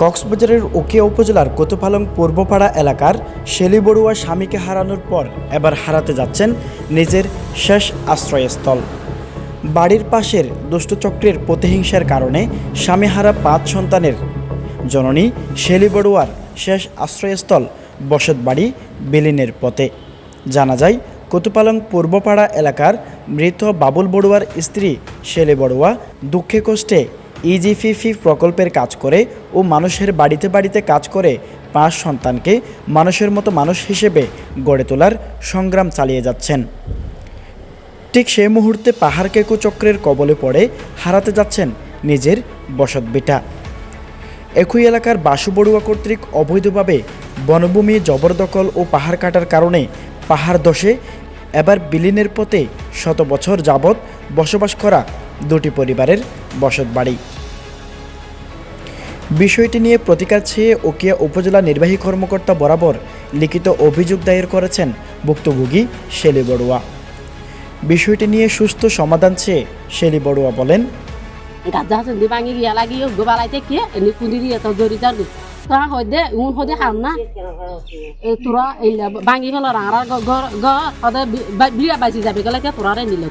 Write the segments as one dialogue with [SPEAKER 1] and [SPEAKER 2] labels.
[SPEAKER 1] কক্সবাজারের উকিয়া উপজেলার কোতপালং পূর্বপাড়া এলাকার শেলি বড়ুয়া স্বামীকে হারানোর পর এবার হারাতে যাচ্ছেন নিজের শেষ আশ্রয়স্থল। বাড়ির পাশের দুষ্টচক্রের প্রতিহিংসার কারণে স্বামী হারা পাঁচ সন্তানের জননী শেলি বড়ুয়ার শেষ আশ্রয়স্থল বসতবাড়ি বিলীনের পথে। জানা যায়, কোতপালং পূর্বপাড়া এলাকার মৃত বাবুল বড়ুয়ার স্ত্রী শেলি বড়ুয়া দুঃখে কষ্টে ইজিফিফি প্রকল্পের কাজ করে ও মানুষের বাড়িতে বাড়িতে কাজ করে পাঁচ সন্তানকে মানুষের মতো মানুষ হিসেবে গড়ে তোলার সংগ্রাম চালিয়ে যাচ্ছেন। ঠিক সেই মুহূর্তে পাহাড় কেকো চক্রের কবলে পড়ে হারাতে যাচ্ছেন নিজের বসত বিটা। একই এলাকার বাসু বড়ুয়া কর্তৃক অবৈধভাবে বনভূমি জবরদখল ও পাহাড় কাটার কারণে পাহাড় দশে এবার বিলীনের পথে শত বছর যাবৎ বসবাস করা দুটি পরিবারের বসতবাড়ি বিষয়টি নিয়ে প্রতিকার চেয়ে ওকিয়া উপজেলা নির্বাহী কর্মকর্তা বরাবর লিখিত অভিযোগ দায়ের করেছেন ভুক্তভোগী শেলি বড়ুয়া। বিষয়টি নিয়ে সুস্থ সমাধান চেয়ে শেলি বড়ুয়া বলেন
[SPEAKER 2] ভাঙি ঘর ঘর যাবে গেলে তোরা নিল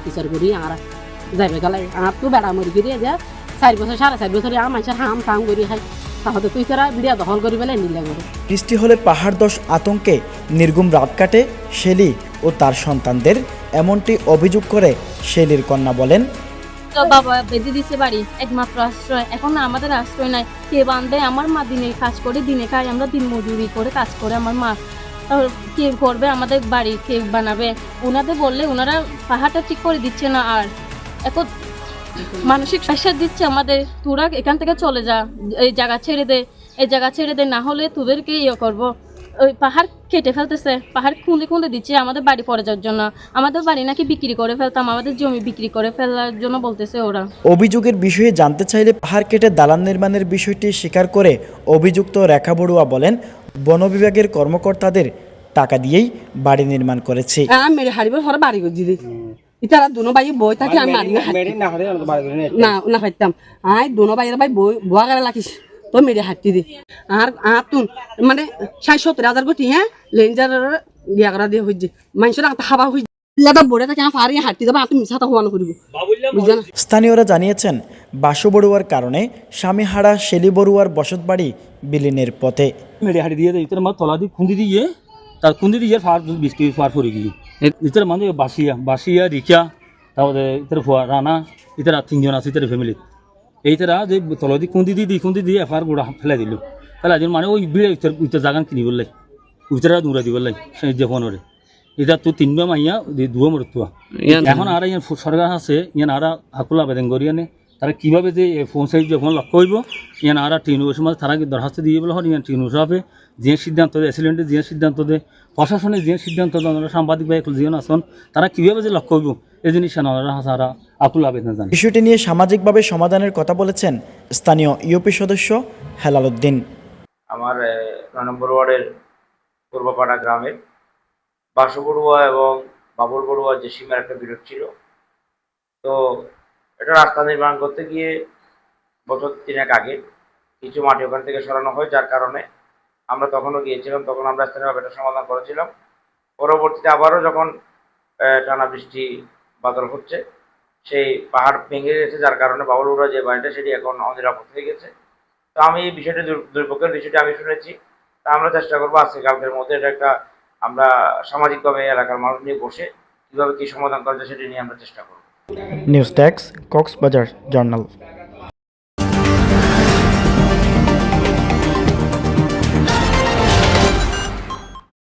[SPEAKER 2] যাবে গেলে। আর তো বেড়া মরি গিয়ে যা চার বছর সাড়ে চার বছর আর মানুষের হাম টাম করি খাই তাহলে তুই তোরা বিড়িয়া দখল করি পেলে নিলে করে
[SPEAKER 1] বৃষ্টি হলে পাহাড় দশ আতঙ্কে নির্গুম রাত কাটে শেলি ও তার সন্তানদের। এমনটি অভিযোগ করে শেলির কন্যা বলেন
[SPEAKER 3] তো বাবা বেঁধে দিছে বাড়ি একমাত্র আশ্রয়। এখন না আমাদের আশ্রয় নাই। কে বান্ধে আমার মা দিনে কাজ করে দিনে খাই আমরা দিন মজুরি করে কাজ করে আমার মা। কে করবে? আমাদের বাড়ি কে বানাবে? ওনাদের বললে ওনারা পাহাড়টা ঠিক করে দিচ্ছে না আর। এখন মানসিক প্রেশার দিচ্ছে আমাদের। তোরা এখান থেকে চলে যা এই জায়গা ছেড়ে দে এই জায়গা ছেড়ে দে না হলে তোদেরকে ইয়ে করব। ওই পাহাড় কেটে ফেলতেছে পাহাড় খুঁড়ে খুঁড়ে দিচ্ছে আমাদের বাড়ি পড়ে যাওয়ার জন্য। আমাদের বাড়ি নাকি বিক্রি করে ফেলতাম আমাদের জমি বিক্রি করে ফেলার জন্য বলতেছে ওরা।
[SPEAKER 1] অভিযোগের বিষয়ে জানতে চাইলে পাহাড় কেটে দালান নির্মাণের বিষয়টি স্বীকার করে অভিযুক্ত রেখা বড়ুয়া বলেন বন বিভাগের কর্মকর্তাদের টাকা দিয়েই বাড়ি নির্মাণ করেছে।
[SPEAKER 2] আমি হারিবার হরে বাড়ি করে ইতারা দুনো ভাই বই থাকে আমি মারি না না পাইতাম আই দুনো ভাইয়ের ভাই বই বুয়া গাড়ি রাখিস তো মেরে হাঁটতি দি আর আর তুন মানে ষাট সত্তর হাজার কোটি হ্যাঁ লেঞ্জার বিয়া করা দিয়ে হইছে মানুষের আতা খাবা হইছে বড়ে ফারি
[SPEAKER 1] স্থানীয়রা জানিয়েছেন বাসু বড়ুয়ার কারণে স্বামীহারা শেলি বড়ুয়ার বসতবাড়ি বিলীনের পথে।
[SPEAKER 4] মেরে হাড়ি দিয়ে তলা দিয়ে খুন্দি দিয়ে। তার খুন্দি দিয়ে ফার বৃষ্টি ফার পড়ে গিয়ে ইতার মানে বাসিয়া বাসিয়া রিক্সা তারপরে ইতার ফুয়া রানা ইতার তিনজন আছে ইতার ফ্যামিলি এই তারা যে তলা দিয়ে খুন্দি দিয়ে দিই খুন্দি দিয়ে এফার গোড়া ফেলাই দিল। তাহলে আজ মানে ওই বিড়ে ইতার ইতার জাগান কিনি বললাই উইতারা দৌড়া দিব লাই যে ফোনরে। এটা তো তিনবা মাইয়া দুয়া মরতুয়া। এখন আর সরকার আছে ইয়ান আর হাকুল আবেদন করিয়ানে তারা কীভাবে যে ফোন সাইজ যখন লক্ষ্য হইব ইয়ান আর ওর সময় তারা দরখাস্ত দিয়ে বলে হন ইয়ান টিন হিসাবে যে সিদ্ধান্ত দেয় এসিলেন্টে যে সিদ্ধান্ত দেয় প্রশাসনে যে সিদ্ধান্ত দেয় ওনারা সাংবাদিক ভাই যিনি আসন তারা কীভাবে যে লক্ষ্য হইব এই জিনিস ওনারা হাসারা আকুল আবেদন জানে।
[SPEAKER 1] বিষয়টি নিয়ে সামাজিকভাবে সমাধানের কথা বলেছেন স্থানীয় ইউপি সদস্য হেলাল উদ্দিন।
[SPEAKER 5] আমার নয় নম্বর ওয়ার্ডের পূর্বপাড়া গ্রামের বাসু বড়ুয়া এবং বাবুল বড়ুয়া যে সীমার একটা বিরোধ ছিল তো এটা রাস্তা নির্মাণ করতে গিয়ে বছর তিনেক আগে কিছু মাটি ওখান থেকে সরানো হয়, যার কারণে আমরা তখনও গিয়েছিলাম, তখন আমরা স্থানীয়ভাবে এটা সমাধান করেছিলাম। পরবর্তীতে আবারও যখন টানা বৃষ্টি, বাদল হচ্ছে, সেই পাহাড় ভেঙে গেছে, যার কারণে বাবুল বড়ুয়া যে বাড়িটা, সেটি এখন অনিরাপদ হয়ে গেছে। তো আমি এই বিষয়টি দুর- দুর্ভোগের বিষয়টি আমি শুনেছি। তা আমরা চেষ্টা করব আজকে কালকের মধ্যে এটা একটা আমরা সামাজিকভাবে এলাকার মানুষ নিয়ে বসে কীভাবে কী সমাধান করা যায়, সেটি নিয়ে আমরা চেষ্টা করব।
[SPEAKER 1] News tax Cox's Bazar journal